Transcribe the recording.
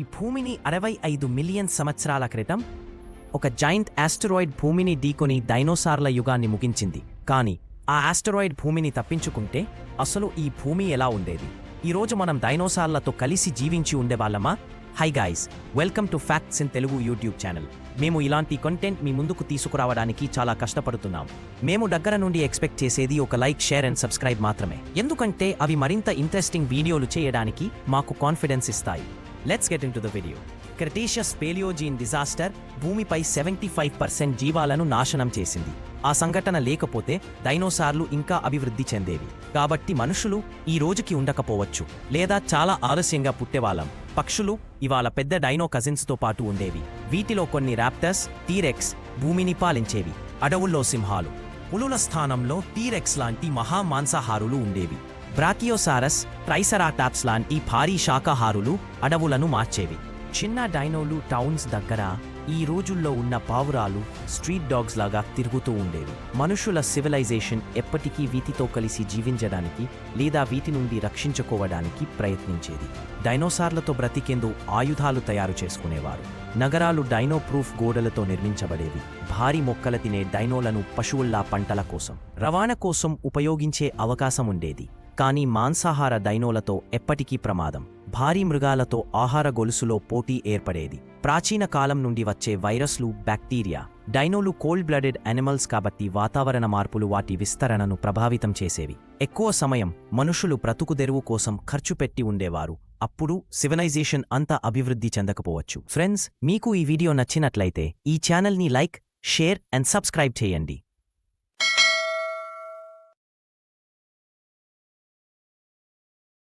ఈ భూమిని అరవై ఐదు మిలియన్ సంవత్సరాల క్రితం ఒక జైంట్ ఆస్టరాయిడ్ భూమిని ఢీకొని డైనోసార్ల యుగాన్ని ముగించింది. కానీ ఆ ఆస్టరాయిడ్ భూమిని తప్పించుకుంటే అసలు ఈ భూమి ఎలా ఉండేది? ఈరోజు మనం డైనోసార్లతో కలిసి జీవించి ఉండేవాళ్ళమా? Hi guys welcome to facts in Telugu YouTube channel మేము ఇలాంటి కంటెంట్ మీ ముందుకు తీసుకురావడానికి చాలా కష్టపడుతున్నాం. మేము దగ్గర నుండి ఎక్స్పెక్ట్ చేసేది ఒక లైక్ షేర్ అండ్ సబ్స్క్రైబ్ మాత్రమే. ఎందుకంటే అవి మరింత ఇంట్రెస్టింగ్ వీడియోలు చేయడానికి మాకు కాన్ఫిడెన్స్ ఇస్తాయి. Let's get into the video Cretaceous Paleogene disaster భూమిపై సెవెంటీ ఫైవ్ పర్సెంట్ జీవాలను నాశనం చేసింది. ఆ సంఘటన లేకపోతే డైనోసార్లు ఇంకా అభివృద్ధి చెందేవి. కాబట్టి మనుషులు ఈ రోజుకి ఉండకపోవచ్చు. లేదా చాలా ఆలస్యంగా పుట్టేవాళ్ళం. పక్షులు ఇవాళ పెద్ద డైనో కజిన్స్తో పాటు ఉండేవి. వీటిలో కొన్ని ర్యాప్టర్స్ టీరెక్స్ భూమిని పాలించేవి. అడవుల్లో సింహాలు. పులుల స్థానంలో టీరెక్స్ లాంటి మహా మాంసాహారులు ఉండేవి. బ్రాకియోసారస్ ట్రైసరాటాప్స్ లాంటి భారీ శాకాహారులు అడవులను మార్చేవి. చిన్న డైనోలు టౌన్స్ దగ్గర ఈ రోజుల్లో ఉన్న పావురాలు స్ట్రీట్ డాగ్స్ లాగా తిరుగుతూ ఉండేవి. మనుషుల సివిలైజేషన్ ఎప్పటికీ వీటితో కలిసి జీవించడానికి లేదా వీటి నుండి రక్షించుకోవడానికి ప్రయత్నించేది. డైనోసార్లతో బ్రతికేందు ఆయుధాలు తయారు చేసుకునేవారు. నగరాలు డైనో ప్రూఫ్ గోడలతో నిర్మించబడేవి. భారీ మొక్కల తినే డైనోలను పశువుల్లా పంటల కోసం రవాణా కోసం ఉపయోగించే అవకాశం ఉండేది. కానీ మాంసాహార డైనోలతో ఎప్పటికీ ప్రమాదం. భారీ మృగాలతో ఆహార గొలుసులో పోటీ ఏర్పడేది. ప్రాచీన కాలం నుండి వచ్చే వైరస్లు బ్యాక్టీరియా డైనోలు కోల్డ్ బ్లడెడ్ అనిమల్స్ కాబట్టి వాతావరణ మార్పులు వాటి విస్తరణను ప్రభావితం చేసేవి. ఎక్కువ సమయం మనుషులు బ్రతుకుదెరువు కోసం ఖర్చు పెట్టి ఉండేవారు. అప్పుడు సివిలైజేషన్ అంత అభివృద్ధి చెందకపోవచ్చు. ఫ్రెండ్స్ మీకు ఈ వీడియో నచ్చినట్లయితే ఈ ఛానల్ని లైక్ షేర్ అండ్ సబ్స్క్రైబ్ చేయండి.